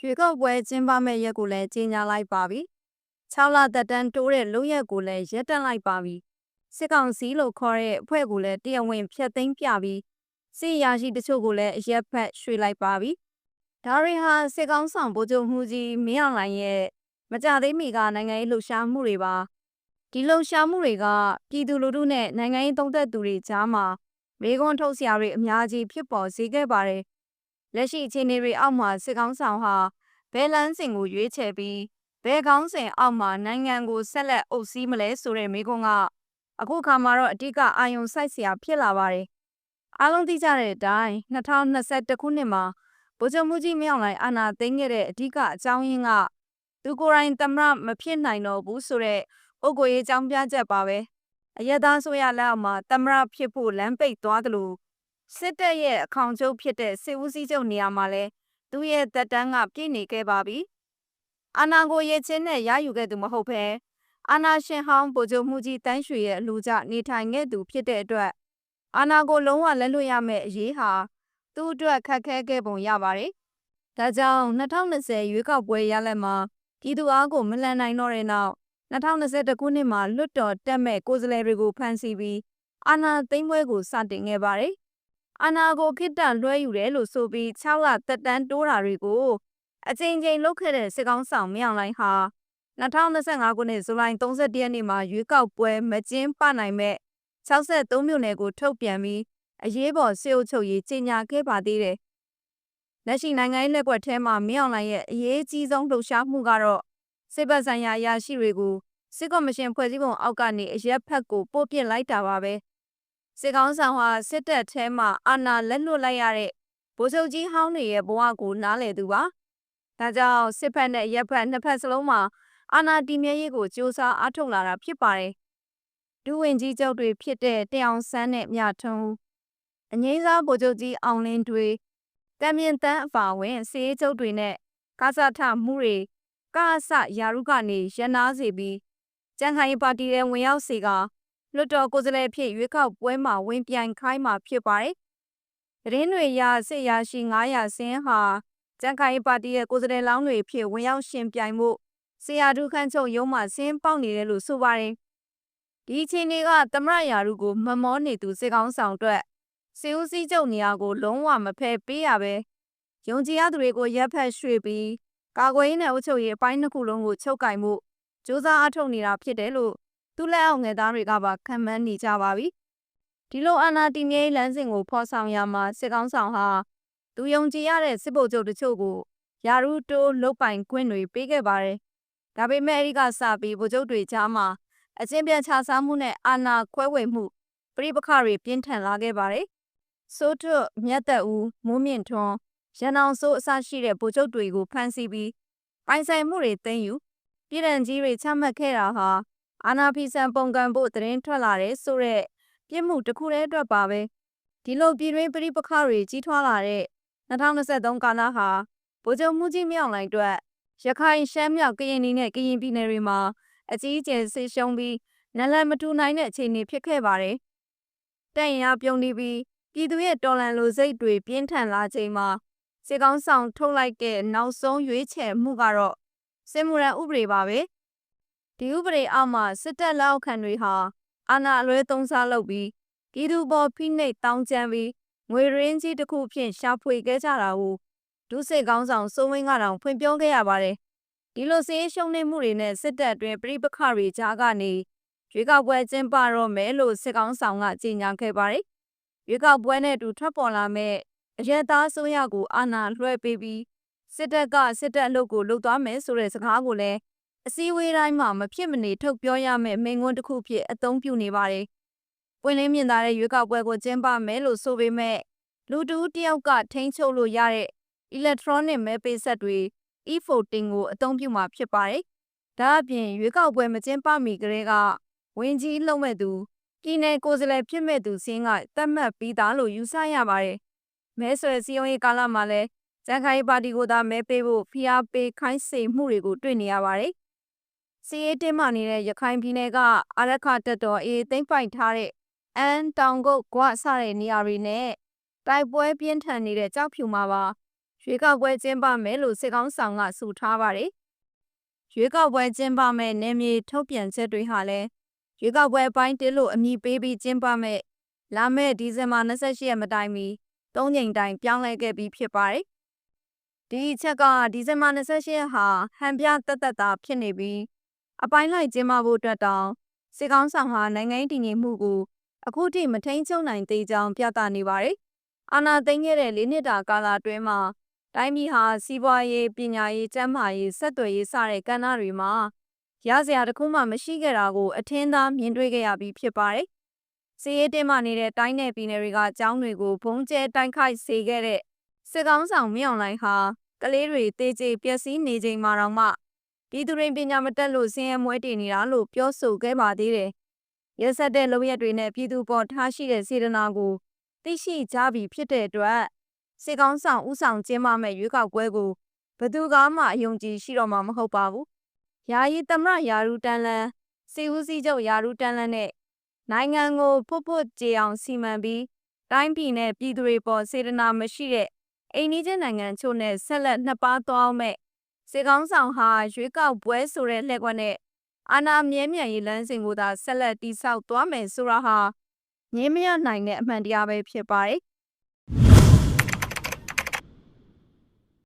ရွေကောက်ပွဲကျင်းပမဲ့ရက်ကိုလည်းကြီးညာလိုက်ပါပြီ။6လသက်တမ်းတိုးတဲ့လုံရက်ကိုလည်းရက်တက်လိုက်ပါပြီ။စစ်ကောင်စီလို့ခေါ်တဲ့အဖွဲ့ကိုလည်းတရားဝင်ဖျက်သိမ်းပြပြီးစစ်ရာရှိတချို့ကိုလည်းအရက်ဖက်ရွှေ့လိုက်ပါပြီ။ဒါရီဟာစစ်ကောင်ဆောင်ဗိုလ်ချုပ်မှုကြီးမင်းအောင်လှိုင်ရဲ့မကြသေးမီကနိုင်ငံရေးလှုပ်ရှားမှုတွေပါ။ဒီလှုပ်ရှားမှုတွေကပြည်သူလူထုနဲ့နိုင်ငံရေးသုံးသက်သူတွေကြားမှာမေခွန်းထုတ်စရာတွေအများကြီးဖြစ်ပေါ်စေခဲ့ပါတယ်။ လက်ရှိအခြေအနေတွေအောက်မှာစစ်ကောင်ဆောင်ဟာဘယ်လန်းစဉ်ကိုရွေးချယ်ပြီးဘယ်ကောင်းစဉ်အောက်မှာနိုင်ငံကိုဆက်လက်အုပ်စီးမလဲဆိုတဲ့မေခွန်းကအခုခါမှာတော့အဓိကအာရုံစိုက်စရာဖြစ်လာပါတယ်။အားလုံးသိကြတဲ့အတိုင်း2021ခုနှစ်မှာဗိုလ်ချုပ်မှုကြီးမင်းအောင်လှိုင်အာဏာသိမ်းခဲ့တဲ့အဓိကအကြောင်းရင်းကသူကိုယ်တိုင်သမ္မတမဖြစ်နိုင်တော့ဘူးဆိုတဲ့ဥက္ကိုရေးအကြောင်းပြချက်ပါပဲ။အယက်သားဆိုရလက်အောက်မှာသမ္မတဖြစ်ဖို့လမ်းပိတ်သွားသလို စစ်တပ်ရဲ့အခေါင်ချုပ်ဖြစ်တဲ့စစ်ဦးစီးချုပ်နေရာမှာလည်းသူ့ရဲ့သက်တမ်းကပြည့်နေခဲ့ပါပြီ။အာနာကိုရဲ့ချင်းနဲ့ရယူခဲ့သူမဟုတ်ဘဲအာနာရှင်ဟောင်းဗိုလ်ချုပ်မှုကြီးတန်းရွှေရဲ့အလူကြနေထိုင်ခဲ့သူဖြစ်တဲ့အတွက်အာနာကိုလုံးဝလက်လွတ်ရမယ့်အရေးဟာသူ့အတွက်ခက်ခဲခဲ့ပုံရပါတယ်။ဒါကြောင့်2020ရွေးကောက်ပွဲရလဒ်မှာပြည်သူအားကိုမလန်နိုင်တော့တဲ့နောက်2021ခုနှစ်မှာလွတ်တော်တက်မဲ့ကိုယ်စားလှယ်တွေကိုဖမ်းဆီးပြီးအာဏာသိမ်းပွဲကိုစတင်ခဲ့ပါတယ်။ အာဏာကိုခိတ္တလွှဲယူတယ်လို့ဆိုပြီး6လသက်တမ်းတိုးတာတွေကိုအကြိမ်ကြိမ်လုပ်ခဲ့တဲ့စစ်ကောင်းဆောင်မြောင်လိုင်းဟာ2025ခုနှစ်ဇူလိုင်31ရက်နေ့မှာရွေးကောက်ပွဲမကျင်းပနိုင်မဲ့63မြို့နယ်ကိုထုတ်ပြန်ပြီးအရေးပေါ်စေအုပ်ချုပ်ရေးကြေညာခဲ့ပါသေးတယ်။လက်ရှိနိုင်ငံရေးလက်ကွက်ထဲမှာမြောင်လိုင်းရဲ့အရေးကြီးဆုံးလှုပ်ရှားမှုကတော့စစ်ဘက်ဆိုင်ရာအရာရှိတွေကိုစစ်ကော်မရှင်ဖွဲ့စည်းပုံအောက်ကနေအရက်ဖက်ကိုပို့ပစ်လိုက်တာပါပဲ စစ်ကောင်းဆောင်ဟာစစ်တပ်ထဲမှာအာဏာလက်လွတ်လိုက်ရတဲ့ဗိုလ်ချုပ်ကြီးဟောင်းတွေရဲ့ဘဝကိုနားလည်သူပါဒါကြောင့်စစ်ဖက်နဲ့ရက်ဖက်နှစ်ဖက်စလုံးမှာအာဏာတည်မြဲရေးကိုစ조사အားထုတ်လာတာဖြစ်ပါတယ်ဒူဝင်ကြီးချုပ်တွေဖြစ်တဲ့တအောင်ဆန်းနဲ့မြထုံးအငိမ့်စားဗိုလ်ချုပ်ကြီးအောင်လင်းတွေတံမြင့်တန်းအပါဝင်စေးချုပ်တွေနဲ့ကာစာထမှုတွေကာဆရာရုကနေရန်နာစေပြီးကြံခိုင်ပါတီရဲ့ဝင်ရောက်စေက လွတ်တော်ကိုယ်စားလှယ်ဖြစ်ရွေးကောက်ပွဲမှာဝင်ပြိုင်ခိုင်းမှာဖြစ်ပါတယ်။သတင်းတွေရစစ်ရရှိ900ဆင်းဟာကြံခိုင်ပါတီရဲ့ကိုယ်စားလှယ်လောင်းတွေဖြစ်ဝင်ရောက်ရှင်ပြိုင်မှုဆရာဒုခန့်ချုပ်ရုံးမှဆင်းပေါက်နေတယ်လို့ဆိုပါတယ်။ဒီအခြေအနေကသမရယာရုကိုမမောနေသူစစ်ကောင်းဆောင်အတွက်စေဦးစည်းချုပ်နေရာကိုလုံးဝမဖယ်ပေးရပဲယုံကြည်ရသူတွေကိုရက်ဖက်ရွှေ့ပြီးကာကွယ်ရေးနဲ့အုပ်ချုပ်ရေးအပိုင်းနှစ်ခုလုံးကိုချုပ်ကင်မှုစ조사အားထုတ်နေတာဖြစ်တယ်လို့ သူ့လက်အောက်ငယ်သားတွေကပါခံမှန်းနေကြပါပြီ။ဒီလိုအာဏာတည်မြဲလမ်းစဉ်ကိုဖော်ဆောင်ရမှာစစ်ကောင်းဆောင်ဟာသူယုံကြည်ရတဲ့စစ်ဗိုလ်ချုပ်တချို့ကိုယာရုတိုးလုတ်ပိုင်ခွင့်တွေပေးခဲ့ပါတယ်။ဒါပေမဲ့အဲဒီကစပြီးဗိုလ်ချုပ်တွေကြားမှာအကျဉ်းပြန်ချစားမှုနဲ့အာဏာခွဲဝေမှုပြိပခတွေပြင်းထန်လာခဲ့ပါတယ်။စိုးထွတ်မြတ်သက်ဦးမိုးမြင့်ထွန်းရန်အောင်စိုးအစရှိတဲ့ဗိုလ်ချုပ်တွေကိုဖမ်းဆီးပြီးပိုင်ဆိုင်မှုတွေသိမ်းယူပြည်ထန်ကြီးတွေချမှတ်ခဲ့တာဟာ အာနာဖီဆန်ပုံကံဖို့သတင်းထွက်လာတဲ့ဆိုတဲ့ပြစ်မှုတစ်ခုတည်းအတွက်ပါပဲဒီလိုပြည်တွင်းပြိပခတွေကြီးထွားလာတဲ့2023ကာလဟာဗိုလ်ချုပ်မှုကြီးမြောက်လိုက်အတွက်ရခိုင်ရှမ်းမြောက်ကရင်နဲ့ကရင်ပြည်နယ်တွေမှာအကြီးအကျယ်ဆစ်ရှုံးပြီးနလန်မတူနိုင်တဲ့အခြေအနေဖြစ်ခဲ့ပါတယ်။တန်ရပြုံးနေပြီးပြည်သူရဲ့တော်လန်လိုစိတ်တွေပြင်းထန်လာချိန်မှာစစ်ကောင်းဆောင်ထုတ်လိုက်တဲ့နောက်ဆုံးရွေးချယ်မှုကတော့စစ်မှုရန်ဥပဒေပါပဲ ဒီဥပဒေအောက်မှာစစ်တပ်လက်အောက်ခံတွေဟာအာဏာအလွဲသုံးစားလုပ်ပြီးပြည်သူပေါ်ဖိနှိပ်တောင်းကျမ်းပြီးငွေရင်းကြီးတစ်ခုဖြင့်ရှာဖွေခဲ့ကြတာကိုဒုစစ်ကောင်းဆောင်စိုးဝင်းကတောင်ဖွင့်ပြောခဲ့ရပါတယ်ဒီလိုစည်းရှုံးနေမှုတွေနဲ့စစ်တပ်အတွင်းပြိပခတွေကြားကနေရွေးကောက်ပွဲကျင်းပတော့မယ်လို့စစ်ကောင်းဆောင်ကကြေညာခဲ့ပါတယ်ရွေးကောက်ပွဲနဲ့အတူထွက်ပေါ်လာမဲ့အရက်သားဆိုရကိုအာဏာလွှဲပေးပြီးစစ်တပ်ကစစ်တပ်အလုပ်ကိုလုပ်သွားမယ်ဆိုတဲ့စကားကိုလည်း အစည်းအဝေးတိုင်းမှာမဖြစ်မနေထုတ်ပြောရမယ့်မိန့်ခွန်းတစ်ခုဖြစ်အသုံးပြုနေပါတယ်။ပွင့်လင်းမြင်သာတဲ့ရွေးကောက်ပွဲကိုကျင်းပမယ်လို့ဆိုပေမဲ့လူတူတယောက်ကထိန်းချုပ်လို့ရတဲ့ electronic မဲပေးဆက်တွေ e-voting ကိုအသုံးပြုမှာဖြစ်ပါတယ်။ဒါအပြင်ရွေးကောက်ပွဲမကျင်းပမီကလေးကဝင်ကြီးလုံမဲ့သူပြည်နယ်ကိုယ်စားလှယ်ဖြစ်မဲ့သူစင်းကသတ်မှတ်ပြီးသားလို့ယူဆရပါတယ်။မဲဆွယ်စည်းရုံးရေးကာလမှာလည်းကြံခိုင်ပါတီကိုသာမဲပေးဖို့ဖိအားပေးခိုင်းစေမှုတွေကိုတွေ့နေရပါတယ်။ စီရေးတင်းမာနေတဲ့ရခိုင်ပြည်နယ်ကအာရခတက်တော်အေးသိမ့်ပိုက်ထားတဲ့အန်တောင်ကုတ်ကွာစတဲ့နေရာတွေနဲ့တိုက်ပွဲပြင်းထန်နေတဲ့ကြောက်ဖြူမှာပါရွေးကောက်ပွဲကျင်းပမယ်လို့စစ်ကောင်းဆောင်ကဆိုထားပါတယ်။ရွေးကောက်ပွဲကျင်းပမယ်နေမြေထုတ်ပြန်ချက်တွေဟာလည်းရွေးကောက်ပွဲပိုင်းတစ်လို့အမည်ပေးပြီးကျင်းပမယ်လာမယ့်ဒီဇင်ဘာ28ရက်မတိုင်မီသုံးချိန်တိုင်ပြောင်းလဲခဲ့ပြီးဖြစ်ပါတယ်။ဒီအချက်ကဒီဇင်ဘာ28ရက်ဟာဟန်ပြတက်တက်တာဖြစ်နေပြီး အပိုင်းလိုက်ကျင်းပဖို့အတွက်တောင်စစ်ကောင်းဆောင်ဟာနိုင်ငံရေးတည်ငြိမ်မှုကိုအခုထိမထိန်ချုပ်နိုင်သေးကြောင်းပြသနေပါတယ်။အာဏာသိမ်းခဲ့တဲ့၄နှစ်တာကာလအတွင်းမှာတိုင်းပြည်ဟာစီးပွားရေးပညာရေးကျန်းမာရေးဆက်သွယ်ရေးစတဲ့ကဏ္ဍတွေမှာရစရာတစ်ခုမှမရှိခဲ့တာကိုအထင်သာမြင်တွေ့ခဲ့ရပြီးဖြစ်ပါတယ်။စီးရေးတင်မှနေတဲ့တိုင်းနယ်ပြည်နယ်တွေကအကြောင်းတွေကိုဘုံကျဲတိုက်ခိုက်စေခဲ့တဲ့စစ်ကောင်းဆောင်မြောင်လိုင်းဟာကလေးတွေတေးကြေပျက်စီးနေချိန်မှာတော့မှ ပြည်သူတွေပညာမတက်လို့ဆင်းရဲမွဲတေနေတာလို့ပြောဆိုခဲ့ပါသေးတယ်။ရက်ဆက်တဲ့လုံရက်တွေနဲ့ပြည်သူပေါ်ထားရှိတဲ့စေတနာကိုသိရှိကြပြီဖြစ်တဲ့အတွက်စစ်ကောင်းဆောင်ဥဆောင်ကျင်းပမဲ့ရွေးကောက်ပွဲကိုဘယ်သူကမှအယုံကြည်ရှိတော့မှာမဟုတ်ပါဘူး။ယာယီသမရယာရုတန်လန်စီဦးစီးချုပ်ယာရုတန်လန်နဲ့နိုင်ငံကိုဖွတ်ဖွတ်ကြေအောင်စီမံပြီးတိုင်းပြည်နဲ့ပြည်သူတွေပေါ်စေတနာမရှိတဲ့အိန္ဒိယနိုင်ငံချို့နဲ့ဆက်လက်နှစ်ပါးသွားမဲ့ စေကောင်းဆောင်ဟာရွေးကောက်ပွဲဆိုတဲ့လက်ကွက်နဲ့အာဏာမြဲမြံရေးလမ်းစဉ်ကိုသာဆက်လက်တိဆောက်သွားမယ်ဆိုတာဟာငြင်းမရနိုင်တဲ့အမှန်တရားပဲဖြစ်ပါတယ်။